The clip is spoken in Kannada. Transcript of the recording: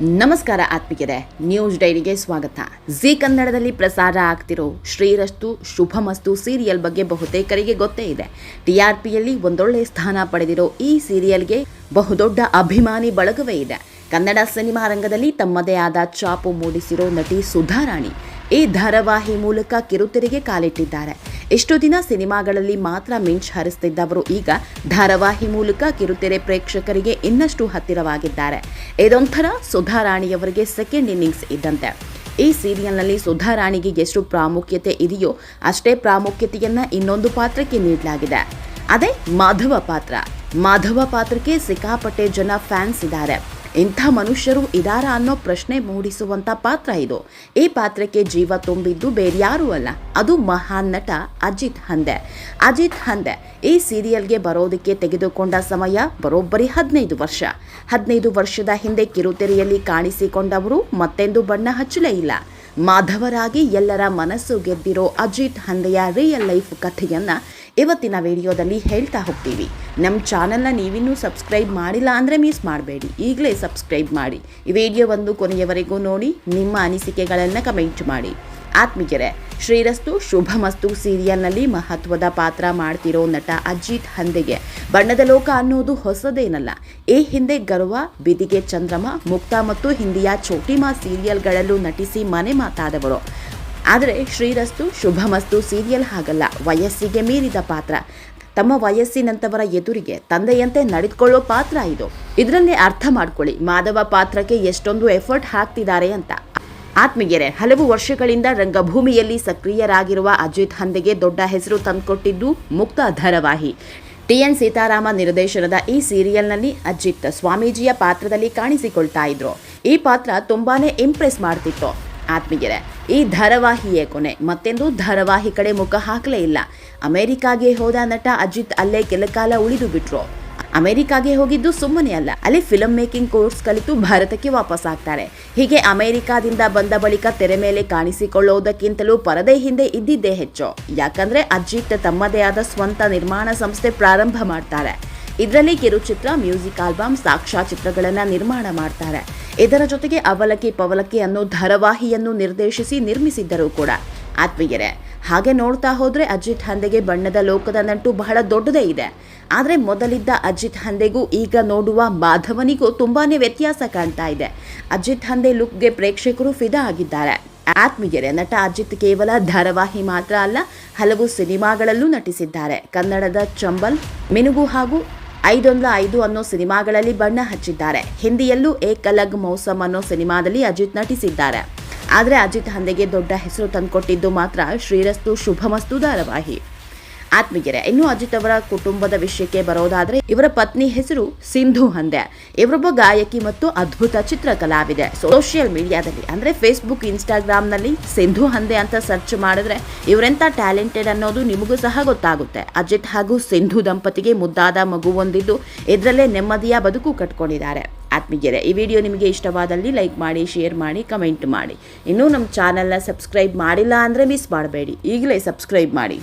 ನಮಸ್ಕಾರ ಆತ್ಮಿಕರೆ ನ್ಯೂಸ್ ಡೈರಿಗೆ ಸ್ವಾಗತ. ಜಿ ಕನ್ನಡದಲ್ಲಿ ಪ್ರಸಾರ ಆಗ್ತಿರೋ ಶ್ರೀರಸ್ತು ಶುಭಮಸ್ತು ಸೀರಿಯಲ್ ಬಗ್ಗೆ ಬಹುತೇಕರಿಗೆ ಗೊತ್ತೇ ಇದೆ. ಟಿಆರ್ಪಿಯಲ್ಲಿ ಒಂದೊಳ್ಳೆ ಸ್ಥಾನ ಪಡೆದಿರೋ ಈ ಸೀರಿಯಲ್ಗೆ ಬಹುದೊಡ್ಡ ಅಭಿಮಾನಿ ಬಳಗವೇ ಇದೆ. ಕನ್ನಡ ಸಿನಿಮಾ ರಂಗದಲ್ಲಿ ತಮ್ಮದೇ ಆದ ಚಾಪು ಮೂಡಿಸಿರೋ ನಟಿ ಸುಧಾರಾಣಿ ಈ ಧಾರಾವಾಹಿ ಮೂಲಕ ಕಿರುತೆರೆಗೆ ಕಾಲಿಟ್ಟಿದ್ದಾರೆ. ಇಷ್ಟು ದಿನ ಸಿನಿಮಾಗಳಲ್ಲಿ ಮಾತ್ರ ಮಿಂಚ್ ಹರಿಸ್ತಿದ್ದವರು ಈಗ ಧಾರಾವಾಹಿ ಮೂಲಕ ಕಿರುತೆರೆ ಪ್ರೇಕ್ಷಕರಿಗೆ ಇನ್ನಷ್ಟು ಹತ್ತಿರವಾಗಿದ್ದಾರೆ. ಇದೊಂಥರ ಸುಧಾರಾಣಿಯವರಿಗೆ ಸೆಕೆಂಡ್ ಇನ್ನಿಂಗ್ಸ್ ಇದ್ದಂತೆ. ಈ ಸೀರಿಯಲ್ನಲ್ಲಿ ಸುಧಾರಾಣಿಗೆ ಎಷ್ಟು ಪ್ರಾಮುಖ್ಯತೆ ಇದೆಯೋ ಅಷ್ಟೇ ಪ್ರಾಮುಖ್ಯತೆಯನ್ನ ಇನ್ನೊಂದು ಪಾತ್ರಕ್ಕೆ ನೀಡಲಾಗಿದೆ. ಅದೇ ಮಾಧವ ಪಾತ್ರ. ಮಾಧವ ಪಾತ್ರಕ್ಕೆ ಸಿಕ್ಕಾಪಟ್ಟೆ ಜನ ಫ್ಯಾನ್ಸ್ ಇದ್ದಾರೆ. ಇಂಥ ಮನುಷ್ಯರು ಇದಾರ ಅನ್ನೋ ಪ್ರಶ್ನೆ ಮೂಡಿಸುವಂತ ಪಾತ್ರ ಇದು. ಈ ಪಾತ್ರಕ್ಕೆ ಜೀವ ತುಂಬಿದ್ದು ಬೇರ್ಯಾರೂ ಅಲ್ಲ. ಅದು ಮಹಾನ್ ನಟ ಅಜಿತ್ ಹಂದೆ. ಅಜಿತ್ ಹಂದೆ ಈ ಸೀರಿಯಲ್ಗೆ ಬರೋದಕ್ಕೆ ತೆಗೆದುಕೊಂಡ ಸಮಯ ಬರೋಬ್ಬರಿ ಹದಿನೈದು ವರ್ಷ. ಹದಿನೈದು ವರ್ಷದ ಹಿಂದೆ ಕಿರುತೆರೆಯಲ್ಲಿ ಕಾಣಿಸಿಕೊಂಡವರು ಮತ್ತೆಂದು ಬಣ್ಣ ಹಚ್ಚಲೇ ಇಲ್ಲ. ಮಾಧವರಾಗಿ ಎಲ್ಲರ ಮನಸ್ಸು ಗೆದ್ದಿರೋ ಅಜಿತ್ ಹಂದೆಯ ರಿಯಲ್ ಲೈಫ್ ಕಥೆಯನ್ನ ಇವತ್ತಿನ ವಿಡಿಯೋದಲ್ಲಿ ಹೇಳ್ತಾ ಹೋಗ್ತೀವಿ. ನಮ್ಮ ಚಾನಲ್ನ ನೀವಿನ್ನೂ ಸಬ್ಸ್ಕ್ರೈಬ್ ಮಾಡಿಲ್ಲ ಅಂದರೆ ಮಿಸ್ ಮಾಡಬೇಡಿ. ಈಗಲೇ ಸಬ್ಸ್ಕ್ರೈಬ್ ಮಾಡಿ. ಈ ವಿಡಿಯೋವನ್ನು ಕೊನೆಯವರೆಗೂ ನೋಡಿ, ನಿಮ್ಮ ಅನಿಸಿಕೆಗಳನ್ನು ಕಮೆಂಟ್ ಮಾಡಿ. ಆತ್ಮೀಯರೇ, ಶ್ರೀರಸ್ತು ಶುಭಮಸ್ತು ಸೀರಿಯಲ್ನಲ್ಲಿ ಮಹತ್ವದ ಪಾತ್ರ ಮಾಡ್ತಿರೋ ನಟ ಅಜಿತ್ ಹಂದೆಗೆ. ಬಣ್ಣದ ಲೋಕ ಅನ್ನೋದು ಹೊಸದೇನಲ್ಲ. ಈ ಹಿಂದೆ ಗರ್ವ, ಬಿದಿಗೆ ಚಂದ್ರಮ, ಮುಕ್ತ ಮತ್ತು ಹಿಂದಿಯ ಚೋಟಿಮಾ ಸೀರಿಯಲ್ಗಳಲ್ಲೂ ನಟಿಸಿ ಮನೆ ಮಾತಾದವರು. ಆದರೆ ಶ್ರೀರಸ್ತು ಶುಭಮಸ್ತು ಸೀರಿಯಲ್ ಹಾಗಲ್ಲ, ವಯಸ್ಸಿಗೆ ಮೀರಿದ ಪಾತ್ರ. ತಮ್ಮ ವಯಸ್ಸಿನಂತವರ ಎದುರಿಗೆ ತಂದೆಯಂತೆ ನಡೆದುಕೊಳ್ಳೋ ಪಾತ್ರ ಇದು. ಇದರಲ್ಲೇ ಅರ್ಥ ಮಾಡ್ಕೊಳ್ಳಿ. ಮಾಧವ ಪಾತ್ರಕ್ಕೆ ಎಷ್ಟೊಂದು ಎಫರ್ಟ್ ಹಾಕ್ತಿದ್ದಾರೆ ಅಂತ. ಆತ್ಮಗೆರೆ ಹಲವು ವರ್ಷಗಳಿಂದ ರಂಗಭೂಮಿಯಲ್ಲಿ ಸಕ್ರಿಯರಾಗಿರುವ ಅಜಿತ್ ಹಂದೆಗೆ ದೊಡ್ಡ ಹೆಸರು ತಂದುಕೊಟ್ಟಿದ್ದು ಮುಕ್ತ ಧಾರಾವಾಹಿ. ಟಿಎನ್ ಸೀತಾರಾಮ ನಿರ್ದೇಶನದ ಈ ಸೀರಿಯಲ್ನಲ್ಲಿ ಅಜಿತ್ ಸ್ವಾಮೀಜಿಯ ಪಾತ್ರದಲ್ಲಿ ಕಾಣಿಸಿಕೊಳ್ತಾ ಇದ್ರು. ಈ ಪಾತ್ರ ತುಂಬಾನೇ ಇಂಪ್ರೆಸ್ ಮಾಡ್ತಿತ್ತು. ಆತ್ಮೀಯರೇ ಈ ಧಾರಾವಾಹಿಯೇ ಕೊನೆ. ಮತ್ತೆಂದು ಧಾರಾವಾಹಿ ಕಡೆ ಮುಖ ಹಾಕಲೇ ಇಲ್ಲ. ಅಮೆರಿಕಾಗೆ ಹೋದ ನಟ ಅಜಿತ್ ಅಲ್ಲೇ ಕೆಲಕಾಲ ಉಳಿದು ಬಿಟ್ರು. ಅಮೆರಿಕಾಗೆ ಹೋಗಿದ್ದು ಸುಮ್ಮನೆ ಅಲ್ಲ. ಅಲ್ಲಿ ಫಿಲಂ ಮೇಕಿಂಗ್ ಕೋರ್ಸ್ ಕಲಿತು ಭಾರತಕ್ಕೆ ವಾಪಸ್ ಆಗ್ತಾರೆ. ಹೀಗೆ ಅಮೆರಿಕಾದಿಂದ ಬಂದ ಬಳಿಕ ತೆರೆ ಮೇಲೆ ಕಾಣಿಸಿಕೊಳ್ಳುವುದಕ್ಕಿಂತಲೂ ಪರದೆ ಹಿಂದೆ ಇದ್ದಿದ್ದೇ ಹೆಚ್ಚು. ಯಾಕಂದ್ರೆ ಅಜಿತ್ ತಮ್ಮದೇ ಆದ ಸ್ವಂತ ನಿರ್ಮಾಣ ಸಂಸ್ಥೆ ಪ್ರಾರಂಭ ಮಾಡ್ತಾರೆ. ಇದರಲ್ಲಿ ಕಿರುಚಿತ್ರ, ಮ್ಯೂಸಿಕ್ ಆಲ್ಬಮ್ ಸಾಕ್ಷಾ ಚಿತ್ರಗಳನ್ನು ನಿರ್ಮಾಣ ಮಾಡ್ತಾರೆ. ಇದರ ಜೊತೆಗೆ ಅವಲಕ್ಕಿ ಪವಲಕ್ಕಿ ಅನ್ನೋ ಧಾರಾವಾಹಿಯನ್ನು ನಿರ್ದೇಶಿಸಿ ನಿರ್ಮಿಸಿದ್ದರು ಕೂಡ. ಆತ್ಮೀಯರೇ, ಹಾಗೆ ನೋಡ್ತಾ ಹೋದ್ರೆ ಅಜಿತ್ ಹಂದೆಗೆ ಬಣ್ಣದ ಲೋಕದ ನಂಟು ಬಹಳ ದೊಡ್ಡದೇ ಇದೆ. ಆದರೆ ಮೊದಲಿದ್ದ ಅಜಿತ್ ಹಂದೆಗೂ ಈಗ ನೋಡುವ ಮಾಧವನಿಗೂ ತುಂಬಾನೇ ವ್ಯತ್ಯಾಸ ಕಾಣ್ತಾ ಇದೆ. ಅಜಿತ್ ಹಂದೆ ಲುಕ್ಗೆ ಪ್ರೇಕ್ಷಕರು ಫಿದಾ ಆಗಿದ್ದಾರೆ. ಆತ್ಮೀಯರೇ, ನಟ ಅಜಿತ್ ಕೇವಲ ಧಾರಾವಾಹಿ ಮಾತ್ರ ಅಲ್ಲ, ಹಲವು ಸಿನಿಮಾಗಳಲ್ಲೂ ನಟಿಸಿದ್ದಾರೆ. ಕನ್ನಡದ ಚಂಬಲ್, ಮಿನುಗು ಹಾಗೂ ಐದೊಂದ ಐದು ಅನ್ನೋ ಸಿನಿಮಾಗಳಲ್ಲಿ ಬಣ್ಣ ಹಚ್ಚಿದ್ದಾರೆ. ಹಿಂದಿಯಲ್ಲೂ ಏಕಲಗ್ ಮೌಸಮ್ ಅನ್ನೋ ಸಿನಿಮಾದಲ್ಲಿ ಅಜಿತ್ ನಟಿಸಿದ್ದಾರೆ. ಆದರೆ ಅಜಿತ್ ಹಂದೆಗೆ ದೊಡ್ಡ ಹೆಸರು ತಂದುಕೊಟ್ಟಿದ್ದು ಮಾತ್ರ ಶ್ರೀರಸ್ತು ಶುಭಮಸ್ತು ಧಾರಾವಾಹಿ ಆತ್ಮೀಯರೇ, ಇನ್ನು ಅಜಿತ್ ಅವರ ಕುಟುಂಬದ ವಿಷಯಕ್ಕೆ ಬರೋದಾದ್ರೆ ಇವರ ಪತ್ನಿ ಹೆಸರು ಸಿಂಧು ಹಂದೆ. ಇವರೊಬ್ಬ ಗಾಯಕಿ ಮತ್ತು ಅದ್ಭುತ ಚಿತ್ರಕಲಾವಿದೆ. ಸೋಷಿಯಲ್ ಮೀಡಿಯಾದಲ್ಲಿ ಅಂದ್ರೆ ಫೇಸ್ಬುಕ್ ಇನ್ಸ್ಟಾಗ್ರಾಮ್ನಲ್ಲಿ ಸಿಂಧು ಹಂದೆ ಅಂತ ಸರ್ಚ್ ಮಾಡಿದ್ರೆ ಇವರೆಂತ ಟ್ಯಾಲೆಂಟೆಡ್ ಅನ್ನೋದು ನಿಮಗೂ ಸಹ ಗೊತ್ತಾಗುತ್ತೆ. ಅಜಿತ್ ಹಾಗೂ ಸಿಂಧು ದಂಪತಿಗೆ ಮುದ್ದಾದ ಮಗು ಹೊಂದಿದ್ದು ಇದರಲ್ಲೇ ನೆಮ್ಮದಿಯ ಬದುಕು ಕಟ್ಕೊಂಡಿದ್ದಾರೆ. ಆತ್ಮೀಯರೇ, ಈ ವಿಡಿಯೋ ನಿಮಗೆ ಇಷ್ಟವಾದಲ್ಲಿ ಲೈಕ್ ಮಾಡಿ ಶೇರ್ ಮಾಡಿ ಕಮೆಂಟ್ ಮಾಡಿ. ಇನ್ನೂ ನಮ್ಮ ಚಾನಲ್ನ ಸಬ್ಸ್ಕ್ರೈಬ್ ಮಾಡಿಲ್ಲ ಅಂದರೆ ಮಿಸ್ ಮಾಡಬೇಡಿ. ಈಗಲೇ ಸಬ್ಸ್ಕ್ರೈಬ್ ಮಾಡಿ.